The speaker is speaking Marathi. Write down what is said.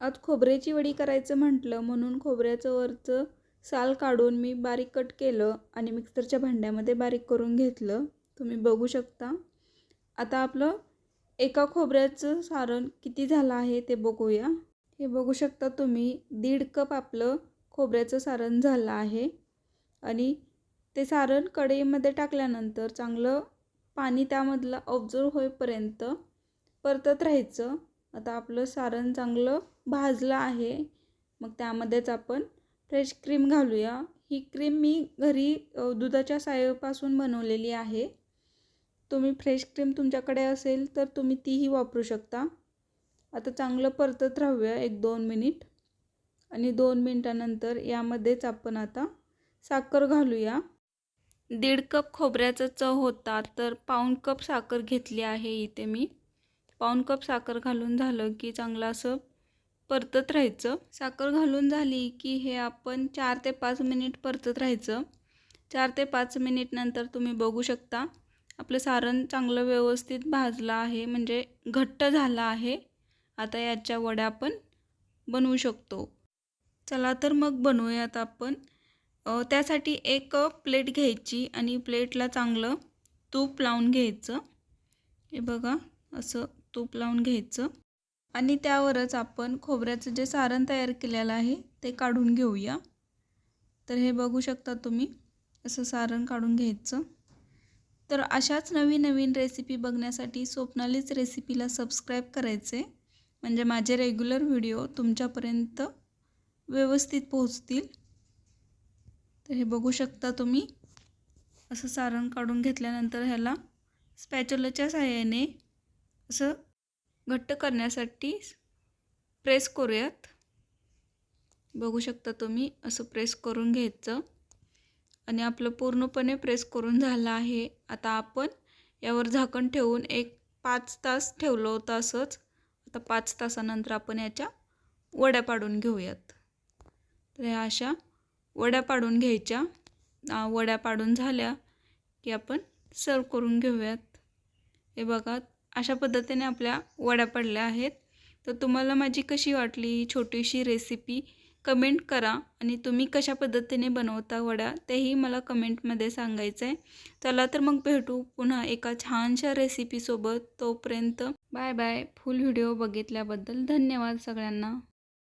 आज खोबऱ्याची वडी करायचं म्हटलं म्हणून खोबऱ्याचं वरचं साल काढून मी बारीक कट केलं आणि मिक्सरच्या भांड्यामध्ये बारीक करून घेतलं. तुम्ही बघू शकता. आता आपलं एका खोबऱ्याचं सारण किती झालं आहे ते बघूया. हे बघू शकता तुम्ही दीड कप आपलं खोबऱ्याचं सारण झालं आहे. आणि ते सारण कढईमध्ये टाकल्यानंतर चांगलं पाणी त्यामधलं ऑब्झर्व होईपर्यंत परतत राहायचं. आता आपलं सारण चांगलं भाजलं आहे. मग त्यामध्येच आपण फ्रेश क्रीम घालूया. ही क्रीम मी घरी दुधाच्या सायापासून बनवलेली आहे. तुम्ही फ्रेश क्रीम तुमच्याकडे असेल तर तुम्ही तीही वापरू शकता. आता चांगलं परतत राहूया एक दोन मिनिट आणि दोन मिनटानंतर यामध्येच आपण आता साखर घालूया. दीड कप खोबऱ्याचा चव होता तर पाऊण कप साखर घेतली आहे इथे मी. पाऊण कप साखर घालून झालं की चांगलं असं परतत राहायचं. साखर घालून झाली की हे आपण चार ते पाच मिनिट परतत राहायचं. चार ते पाच मिनिट नंतर तुम्ही बघू शकता आपलं सारण चांगलं व्यवस्थित भाजलं आहे म्हणजे घट्ट झालं आहे. आता याच्या वड्या आपण बनवू शकतो. चला तर मग बनवूयात आपण. त्यासाठी एक प्लेट घ्यायची आणि प्लेटला चांगलं तूप लावून घ्यायचं. हे बघा असं तूप लावून घ्यायचं. आणि त्यावरच आपण खोबऱ्याचं जे सारण तयार केलेलं आहे ते काढून घेऊया. तर हे बघू शकता तुम्ही असं सारण काढून घ्यायचं. तर अशाच नवीन नवीन रेसिपी बघण्यासाठी स्वप्नालीच रेसिपीला सबस्क्राईब करायचे. म्हणजे माझे रेग्युलर व्हिडिओ तुमच्यापर्यंत व्यवस्थित पोहोचतील. तर हे बघू शकता तुम्ही असं सारण काढून घेतल्यानंतर ह्याला स्पॅच्युलाच्या सहाय्याने असं घट्ट करण्यासाठी प्रेस करूयात. बघू शकता तुम्ही असं प्रेस करून घ्यायचं. आणि आपलं पूर्णपणे प्रेस करून झालं आहे. आता आपण यावर झाकण ठेवून एक पाच तास ठेवलं होतं असंच. आता पाच तासानंतर आपण याच्या वड्या पाडून घेऊयात. तर ह्या अशा वड्या पाडून घ्यायच्या. वड्या पाडून झाल्या की आपण सर्व करून घेऊयात. हे बघा अशा पद्धतीने आपल्या वड्या पडल्या आहेत. तर तुम्हाला माझी कशी वाटली ही छोटीशी रेसिपी कमेंट करा आणि तुम्ही कशा पद्धतीने बनवता वड्या तेही मला कमेंटमध्ये सांगायचं आहे चला तर मग भेटू पुन्हा एका छानशा रेसिपीसोबत तोपर्यंत बाय बाय. फुल व्हिडिओ बघितल्याबद्दल धन्यवाद सगळ्यांना.